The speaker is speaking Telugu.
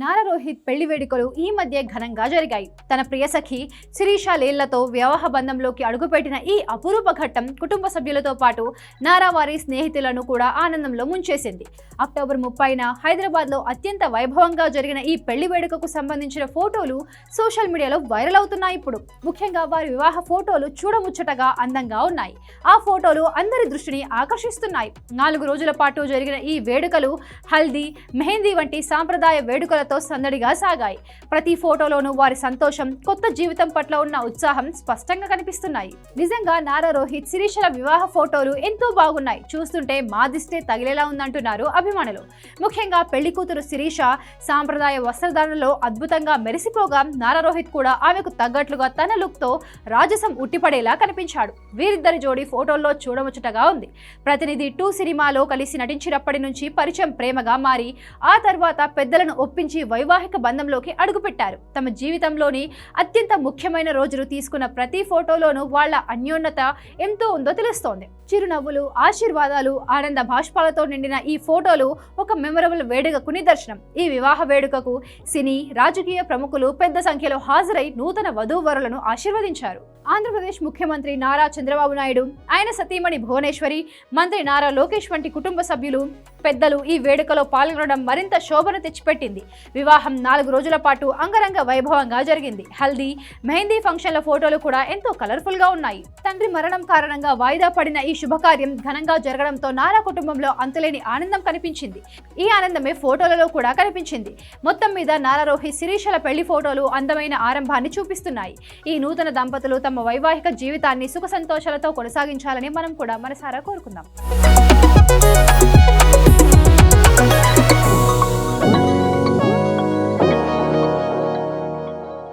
నారా రోహిత్ పెళ్ళి వేడుకలు ఈ మధ్య ఘనంగా జరిగాయి. తన ప్రియసఖి శిరీష లేళ్ళతో వివాహ బంధంలోకి అడుగుపెట్టిన ఈ అపురూప ఘట్టం కుటుంబ సభ్యులతో పాటు నారా వారి స్నేహితులను కూడా ఆనందంలో ముంచేసింది. అక్టోబర్ ముప్పైన హైదరాబాద్లో అత్యంత వైభవంగా జరిగిన ఈ పెళ్ళి వేడుకకు సంబంధించిన ఫోటోలు సోషల్ మీడియాలో వైరల్ అవుతున్నాయి ఇప్పుడు. ముఖ్యంగా వారి వివాహ ఫోటోలు చూడముచ్చటగా అందంగా ఉన్నాయి. ఆ ఫోటోలు అందరి దృష్టిని ఆకర్షిస్తున్నాయి. నాలుగు రోజుల పాటు జరిగిన ఈ వేడుకలు హల్దీ మెహందీ వంటి సాంప్రదాయ వేడుకలతో సందడిగా సాగాయి. ప్రతి ఫోటోలోనూ వారి సంతోషం కొత్త జీవితం పట్ల ఉన్న ఉత్సాహం స్పష్టంగా కనిపిస్తున్నాయి. నిజంగా నారా రోహిత్ శిరీషల వివాహ ఫోటోలు ఎంతో బాగున్నాయి. చూస్తుంటే మాదిస్తే తగిలేలా ఉందంటున్నారు అభిమానులు. ముఖ్యంగా పెళ్ళి కూతురు శిరీష సాంప్రదాయ వస్త్రధారణలో అద్భుతంగా మెరిసిపోగా నారా రోహిత్ కూడా ఆమెకు తగ్గట్లుగా తన లుక్తో రాజసం ఉట్టిపడేలా కనిపించాడు. వీరిద్దరి జోడీ ఫోటోల్లో చూడముచ్చటగా ఉంది. ప్రతినిధి టూ సినిమాలో కలిసి నటించినప్పటి నుంచి పరిచయం ప్రేమగా మారి ఆ తర్వాత పెద్దలను ఒప్పించి వైవాహిక బంధంలోకి అడుగుపెట్టారు. తమ జీవితంలోని అత్యంత ముఖ్యమైన రోజులు తీసుకున్న ప్రతి ఫోటోలోనూ వాళ్ళ అన్యోన్యత ఎంతో ఉందో తెలుస్తోంది. చిరునవ్వులు ఆశీర్వాదాలు ఆనంద భాష్పాలతో నిండిన ఈ ఫోటోలు ఒక మెమరబుల్ వేడుకకు నిదర్శనం. ఈ వివాహ వేడుకకు సినీ రాజకీయ ప్రముఖులు పెద్ద సంఖ్యలో హాజరై నూతన వధూవరులను ఆశీర్వదించారు. ఆంధ్రప్రదేశ్ ముఖ్యమంత్రి నారా చంద్రబాబు నాయుడు ఆయన సతీమణి భువనేశ్వరి మంత్రి నారా లోకేష్ వంటి కుటుంబ సభ్యులు పెద్దలు ఈ వేడుకలో పాల్గొనడం మరింత శోభను తెచ్చిపెట్టింది. వివాహం నాలుగు రోజుల పాటు అంగరంగ వైభవంగా జరిగింది. హల్దీ మెహందీ ఫంక్షన్ల ఫోటోలు కూడా ఎంతో కలర్ఫుల్గా ఉన్నాయి. తండ్రి మరణం కారణంగా వాయిదా పడిన ఈ శుభకార్యం ఘనంగా జరగడంతో నారా కుటుంబంలో అంతులేని ఆనందం కనిపించింది. ఈ ఆనందమే ఫోటోలలో కూడా కనిపించింది. మొత్తం మీద నారా రోహిత్ శిరీషల పెళ్ళి ఫోటోలు అందమైన ఆరంభాన్ని చూపిస్తున్నాయి. ఈ నూతన దంపతులు తమ వైవాహిక జీవితాన్ని సుఖ సంతోషాలతో కొనసాగించాలని మనం కూడా మనసారా కోరుకుందాం.